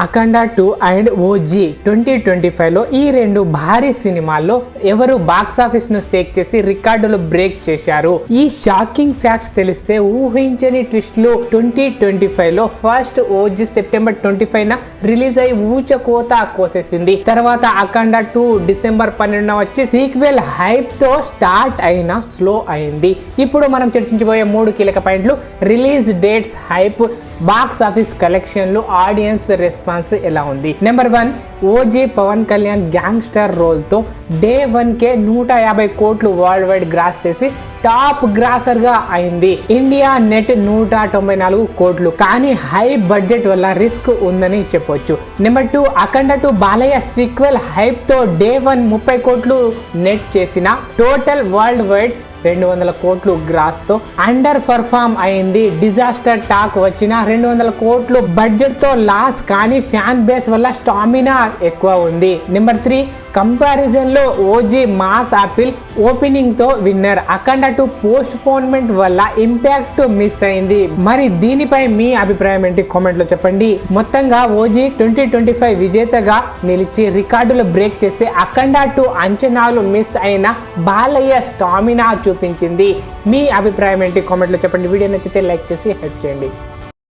Akhanda two and OG twenty twenty ఫైవ్లో ఈ రెండు భారీ సినిమాల్లో ఎవరు బాక్స్ ఆఫీస్ను షేక్ చేసి రికార్డులు బ్రేక్ చేశారు? ఈ షాకింగ్ ఫ్యాక్ట్స్ తెలిస్తే ఊహించని ట్విస్ట్లు ట్వంటీ ట్వంటీ ఫైవ్లో first OG September twenty five release అయి ఊచ కోత కోసేసింది. తర్వాత అఖండ టూ డిసెంబర్ పన్నెండున వచ్చి సీక్వెల్ హైప్తో స్టార్ట్ అయిన స్లో అయింది. ఇప్పుడు మనం చర్చించబోయే మూడు కీలక పాయింట్లు. Release dates hype box office కలెక్షన్లు ఆడియన్స్ రెస్పాన్స్ ఎలా ఉంది? Number one OG Pawan Kalyan gangster రోల్తో day one కే నూట యాభై కోట్లు వరల్డ్ వైడ్ గ్రాస్ చేసి టాప్ గ్రాసర్గా అయింది. ఇండియా నెట్ నూట తొంభై నాలుగు కోట్లు. కానీ హై బడ్జెట్ వల్ల రిస్క్ ఉందని చెప్పొచ్చు. Number two Akhanda two Balayya sequel హైప్తో day one ముప్పై కోట్లు నెట్ చేసిన టోటల్ వరల్డ్ వైడ్ రెండు వందల కోట్లు గ్రాస్తో అండర్ పర్ఫామ్ అయింది. డిజాస్టర్ టాక్ వచ్చిన రెండు వందల కోట్లు బడ్జెట్తో లాస్. కానీ ఫ్యాన్ బేస్ వల్ల స్టామినా ఎక్కువ ఉంది. నెంబర్ త్రీ కంపారిజన్లో ఓజీ మాస్ ఆపిల్ ఓపెనింగ్తో winner Akhanda two postponement వల్ల ఇంపాక్ట్ మిస్ అయింది. మరి దీనిపై మీ అభిప్రాయం ఏంటి? కామెంట్లో చెప్పండి. మొత్తంగా ఓజీ ట్వంటీ ట్వంటీ ఫైవ్ విజేతగా నిలిచి రికార్డులు బ్రేక్ చేస్తే అఖండ టు అంచనాలు మిస్ అయిన బాలయ్య స్టామినా చూపించింది. మీ అభిప్రాయం ఏంటి? కామెంట్లో చెప్పండి. వీడియో నచ్చితే లైక్ చేసి హెల్ప్ చేయండి.